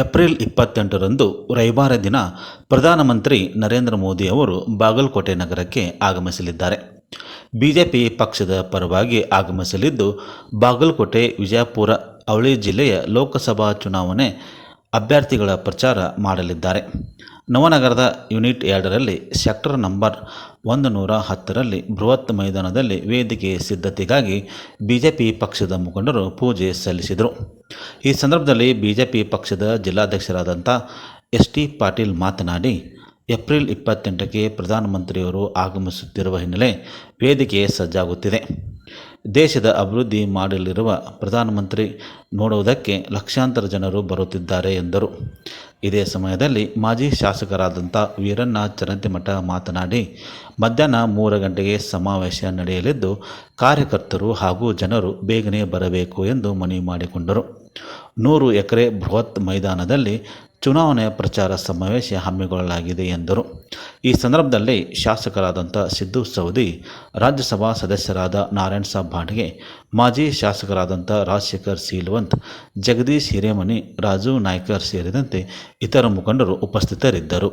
April ಇಪ್ಪತ್ತೆಂಟರಂದು ರವಿವಾರ ದಿನ ಪ್ರಧಾನಮಂತ್ರಿ ನರೇಂದ್ರ ಮೋದಿ ಅವರು ಬಾಗಲಕೋಟೆ ನಗರಕ್ಕೆ ಆಗಮಿಸಲಿದ್ದಾರೆ. ಬಿಜೆಪಿ ಪಕ್ಷದ ಪರವಾಗಿ ಆಗಮಿಸಲಿದ್ದು, ಬಾಗಲಕೋಟೆ, ವಿಜಯಪುರ, ಅವಳಿ ಜಿಲ್ಲೆಯ ಲೋಕಸಭಾ ಚುನಾವಣೆ ಅಭ್ಯರ್ಥಿಗಳ ಪ್ರಚಾರ ಮಾಡಲಿದ್ದಾರೆ. ನವನಗರದ ಯೂನಿಟ್ ಎರಡರಲ್ಲಿ ಸೆಕ್ಟರ್ ನಂಬರ್ ಒಂದು ನೂರ ಹತ್ತರಲ್ಲಿ ಬೃಹತ್ ಮೈದಾನದಲ್ಲಿ ವೇದಿಕೆ ಸಿದ್ಧತೆಗಾಗಿ ಬಿಜೆಪಿ ಪಕ್ಷದ ಮುಖಂಡರು ಪೂಜೆ ಸಲ್ಲಿಸಿದರು. ಈ ಸಂದರ್ಭದಲ್ಲಿ ಬಿಜೆಪಿ ಪಕ್ಷದ ಜಿಲ್ಲಾಧ್ಯಕ್ಷರಾದಂಥ ಎಸ್ ಟಿ ಪಾಟೀಲ್ ಮಾತನಾಡಿ, ಏಪ್ರಿಲ್ ಇಪ್ಪತ್ತೆಂಟಕ್ಕೆ ಪ್ರಧಾನಮಂತ್ರಿಯವರು ಆಗಮಿಸುತ್ತಿರುವ ಹಿನ್ನೆಲೆ ವೇದಿಕೆ ಸಜ್ಜಾಗುತ್ತಿದೆ. ದೇಶದ ಅಭಿವೃದ್ಧಿ ಮಾಡಲಿರುವ ಪ್ರಧಾನಮಂತ್ರಿ ನೋಡುವುದಕ್ಕೆ ಲಕ್ಷಾಂತರ ಜನರು ಬರುತ್ತಿದ್ದಾರೆ ಎಂದರು. ಇದೇ ಸಮಯದಲ್ಲಿ ಮಾಜಿ ಶಾಸಕರಾದಂಥ ವೀರಣ್ಣ ಚರಂತಿಮಠ ಮಾತನಾಡಿ, ಮಧ್ಯಾಹ್ನ ಮೂರು ಗಂಟೆಗೆ ಸಮಾವೇಶ ನಡೆಯಲಿದ್ದು, ಕಾರ್ಯಕರ್ತರು ಹಾಗೂ ಜನರು ಬೇಗನೆ ಬರಬೇಕು ಎಂದು ಮನವಿ ಮಾಡಿಕೊಂಡರು. ನೂರು ಎಕರೆ ಬೃಹತ್ ಮೈದಾನದಲ್ಲಿ ಚುನಾವಣೆ ಪ್ರಚಾರ ಸಮಾವೇಶ ಹಮ್ಮಿಕೊಳ್ಳಲಾಗಿದೆ ಎಂದರು. ಈ ಸಂದರ್ಭದಲ್ಲಿ ಶಾಸಕರಾದಂಥ ಸಿದ್ದು ಸೌದಿ ರಾಜ್ಯಸಭಾ ಸದಸ್ಯರಾದ ನಾರಾಯಣ್ ಸಾಬ್ ಭಾಟ್ಗೆ ಮಾಜಿ ಶಾಸಕರಾದಂಥ ರಾಜಶೇಖರ್ ಸೀಲ್ವಂತ್, ಜಗದೀಶ್ ಹಿರೇಮನಿ, ರಾಜು ನಾಯ್ಕರ್ ಸೇರಿದಂತೆ ಇತರ ಮುಖಂಡರು ಉಪಸ್ಥಿತರಿದ್ದರು.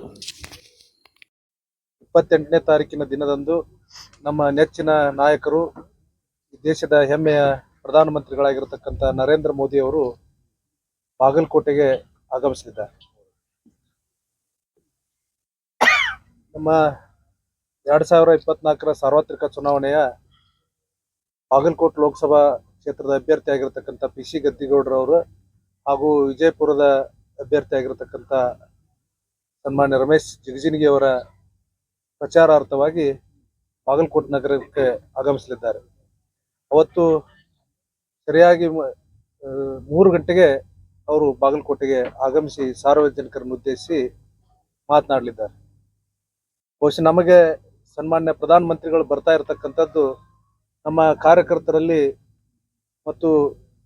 ಇಪ್ಪತ್ತೆಂಟನೇ ತಾರೀಕಿನ ದಿನದಂದು ನಮ್ಮ ನೆಚ್ಚಿನ ನಾಯಕರು, ದೇಶದ ಹೆಮ್ಮೆಯ ಪ್ರಧಾನಮಂತ್ರಿಗಳಾಗಿರತಕ್ಕಂಥ ನರೇಂದ್ರ ಮೋದಿ ಅವರು ಬಾಗಲಕೋಟೆಗೆ ಆಗಮಿಸಲಿದ್ದಾರೆ ನಮ್ಮ ಎರಡು ಸಾವಿರ ಇಪ್ಪತ್ನಾಲ್ಕರ ಸಾರ್ವತ್ರಿಕ ಚುನಾವಣೆಯ ಬಾಗಲಕೋಟ್ ಲೋಕಸಭಾ ಕ್ಷೇತ್ರದ ಅಭ್ಯರ್ಥಿ ಆಗಿರ್ತಕ್ಕಂಥ ಪಿ ಸಿ ಗದ್ದಿಗೌಡರವರು ಹಾಗೂ ವಿಜಯಪುರದ ಅಭ್ಯರ್ಥಿ ಆಗಿರ್ತಕ್ಕಂಥ ಸನ್ಮಾನ್ಯ ರಮೇಶ್ ಜಿಗಜಿನಗಿಯವರ ಪ್ರಚಾರಾರ್ಥವಾಗಿ ಬಾಗಲಕೋಟೆ ನಗರಕ್ಕೆ ಆಗಮಿಸಲಿದ್ದಾರೆ. ಅವತ್ತು ಸರಿಯಾಗಿ ಮೂರು ಗಂಟೆಗೆ ಅವರು ಬಾಗಲಕೋಟೆಗೆ ಆಗಮಿಸಿ ಸಾರ್ವಜನಿಕರನ್ನು ಉದ್ದೇಶಿಸಿ ಮಾತನಾಡಲಿದ್ದಾರೆ. ಬಹುಶಃ ನಮಗೆ ಸನ್ಮಾನ್ಯ ಪ್ರಧಾನಮಂತ್ರಿಗಳು ಬರ್ತಾ ಇರತಕ್ಕಂಥದ್ದು ನಮ್ಮ ಕಾರ್ಯಕರ್ತರಲ್ಲಿ ಮತ್ತು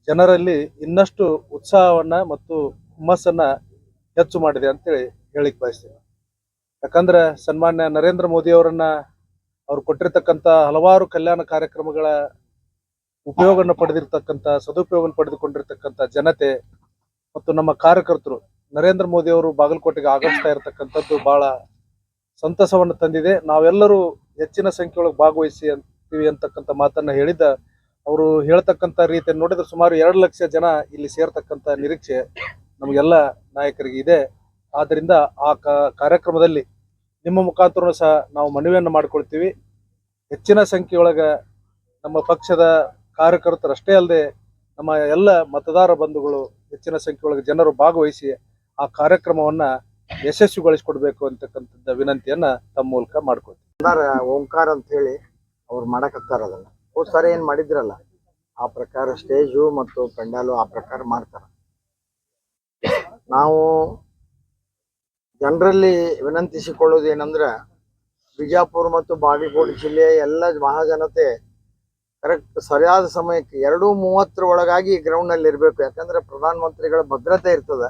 ಜನರಲ್ಲಿ ಇನ್ನಷ್ಟು ಉತ್ಸಾಹವನ್ನ ಮತ್ತು ಹುಮ್ಮಸ್ಸನ್ನ ಹೆಚ್ಚು ಮಾಡಿದೆ ಅಂತೇಳಿ ಹೇಳಿಕ್ ಬಯಸ್ತೀನಿ. ಯಾಕಂದ್ರೆ ಸನ್ಮಾನ್ಯ ನರೇಂದ್ರ ಮೋದಿ ಅವರನ್ನ ಅವ್ರು ಕೊಟ್ಟಿರ್ತಕ್ಕಂಥ ಹಲವಾರು ಕಲ್ಯಾಣ ಕಾರ್ಯಕ್ರಮಗಳ ಉಪಯೋಗವನ್ನು ಪಡೆದಿರ್ತಕ್ಕಂಥ, ಸದುಪಯೋಗವನ್ನು ಪಡೆದುಕೊಂಡಿರ್ತಕ್ಕಂಥ ಜನತೆ ಮತ್ತು ನಮ್ಮ ಕಾರ್ಯಕರ್ತರು ನರೇಂದ್ರ ಮೋದಿ ಅವರು ಬಾಗಲಕೋಟೆಗೆ ಆಗಮಿಸ್ತಾ ಇರತಕ್ಕಂಥದ್ದು ಬಹಳ ಸಂತಸವನ್ನು ತಂದಿದೆ. ನಾವೆಲ್ಲರೂ ಹೆಚ್ಚಿನ ಸಂಖ್ಯೆಯೊಳಗೆ ಭಾಗವಹಿಸಿ ಅಂತೀವಿ ಅಂತಕ್ಕಂಥ ಮಾತನ್ನ ಹೇಳಿದ ಅವರು ಹೇಳ್ತಕ್ಕಂಥ ರೀತಿಯನ್ನು ನೋಡಿದ್ರೆ ಸುಮಾರು ಎರಡು ಲಕ್ಷ ಜನ ಇಲ್ಲಿ ಸೇರ್ತಕ್ಕಂಥ ನಿರೀಕ್ಷೆ ನಮಗೆಲ್ಲ ನಾಯಕರಿಗೆ ಇದೆ. ಆದ್ದರಿಂದ ಆ ಕಾರ್ಯಕ್ರಮದಲ್ಲಿ ನಿಮ್ಮ ಮುಖಾಂತರ ಸಹ ನಾವು ಮನವಿಯನ್ನು ಮಾಡ್ಕೊಳ್ತೀವಿ. ಹೆಚ್ಚಿನ ಸಂಖ್ಯೆಯೊಳಗೆ ನಮ್ಮ ಪಕ್ಷದ ಕಾರ್ಯಕರ್ತರಷ್ಟೇ ಅಲ್ಲದೆ ನಮ್ಮ ಎಲ್ಲ ಮತದಾರ ಬಂಧುಗಳು ಹೆಚ್ಚಿನ ಸಂಖ್ಯೆಯೊಳಗೆ ಜನರು ಭಾಗವಹಿಸಿ ಆ ಕಾರ್ಯಕ್ರಮವನ್ನ ಯಶಸ್ವಿಗೊಳಿಸಿಕೊಡ್ಬೇಕು ಅಂತಕ್ಕಂಥದ್ದು ವಿನಂತಿಯನ್ನ ತಮ್ಮ ಮೂಲಕ ಮಾಡ್ಕೊಳ್ತೀವಿ ಓಂಕಾರ ಅಂತ ಹೇಳಿ ಅವ್ರು ಮಾಡಕತ್ತಾರ ಅದನ್ನ. ಹೋದ್ ಸಾರಿ, ಏನ್ ಮಾಡಿದ್ರಲ್ಲ? ಆ ಪ್ರಕಾರ ಸ್ಟೇಜು ಮತ್ತು ಪೆಂಡಾಲು ಆ ಪ್ರಕಾರ ಮಾಡ್ತಾರ. ನಾವು ಜನರಲ್ಲಿ ವಿನಂತಿಸಿಕೊಳ್ಳೋದು ಏನಂದ್ರೆ ಬಿಜಾಪುರ ಮತ್ತು ಬಾಗಲಕೋಟೆ ಜಿಲ್ಲೆಯ ಎಲ್ಲ ಮಹಾಜನತೆ ಕರೆಕ್ಟ್ ಸರಿಯಾದ ಸಮಯಕ್ಕೆ ಎರಡು ಮೂವತ್ತರ ಒಳಗಾಗಿ ಗ್ರೌಂಡ್ನಲ್ಲಿ ಇರಬೇಕು. ಯಾಕಂದ್ರೆ ಪ್ರಧಾನ ಮಂತ್ರಿಗಳ ಭದ್ರತೆ ಇರ್ತದೆ.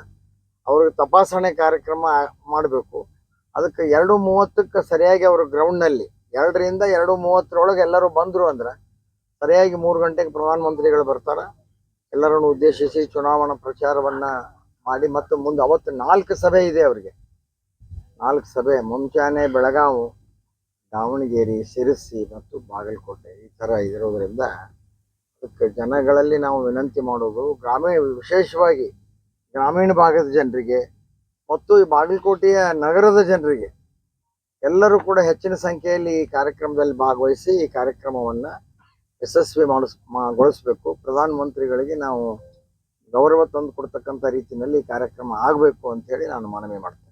ಅವ್ರಿಗೆ ತಪಾಸಣೆ ಕಾರ್ಯಕ್ರಮ ಮಾಡಬೇಕು. ಅದಕ್ಕೆ ಎರಡು ಮೂವತ್ತಕ್ಕೆ ಸರಿಯಾಗಿ ಅವರು ಗ್ರೌಂಡ್ನಲ್ಲಿ ಎರಡರಿಂದ ಎರಡು ಮೂವತ್ತರೊಳಗೆ ಎಲ್ಲರೂ ಬಂದರು ಅಂದ್ರೆ ಸರಿಯಾಗಿ ಮೂರು ಗಂಟೆಗೆ ಪ್ರಧಾನಮಂತ್ರಿಗಳು ಬರ್ತಾರೆ. ಎಲ್ಲರನ್ನು ಉದ್ದೇಶಿಸಿ ಚುನಾವಣಾ ಪ್ರಚಾರವನ್ನ ಮಾಡಿ ಮತ್ತು ಮುಂದೆ ಅವತ್ತು ನಾಲ್ಕು ಸಭೆ ಇದೆ ಅವರಿಗೆ. ನಾಲ್ಕು ಸಭೆ. ಮುಂಚಾನೆ ಬೆಳಗಾವು ದಾವಣಗೆರೆ, ಶಿರಸಿ ಮತ್ತು ಬಾಗಲಕೋಟೆ ಈ ಥರ ಇರೋದರಿಂದ ಅದಕ್ಕೆ ಜನಗಳಲ್ಲಿ ನಾವು ವಿನಂತಿ ಮಾಡೋದು ಗ್ರಾಮೀಣ, ವಿಶೇಷವಾಗಿ ಗ್ರಾಮೀಣ ಭಾಗದ ಜನರಿಗೆ ಮತ್ತು ಈ ಬಾಗಲಕೋಟೆಯ ನಗರದ ಜನರಿಗೆ ಎಲ್ಲರೂ ಕೂಡ ಹೆಚ್ಚಿನ ಸಂಖ್ಯೆಯಲ್ಲಿ ಈ ಕಾರ್ಯಕ್ರಮದಲ್ಲಿ ಭಾಗವಹಿಸಿ ಈ ಕಾರ್ಯಕ್ರಮವನ್ನ ಯಶಸ್ವಿ ಮಾಡಿಸ್ ಗೊಳಿಸ್ಬೇಕು. ಪ್ರಧಾನ ಮಂತ್ರಿಗಳಿಗೆ ನಾವು ಗೌರವ ತಂದು ಕೊಡ್ತಕ್ಕಂಥ ರೀತಿಯಲ್ಲಿ ಕಾರ್ಯಕ್ರಮ ಆಗಬೇಕು ಅಂತ ಹೇಳಿ ನಾನು ಮನವಿ ಮಾಡ್ತೇನೆ.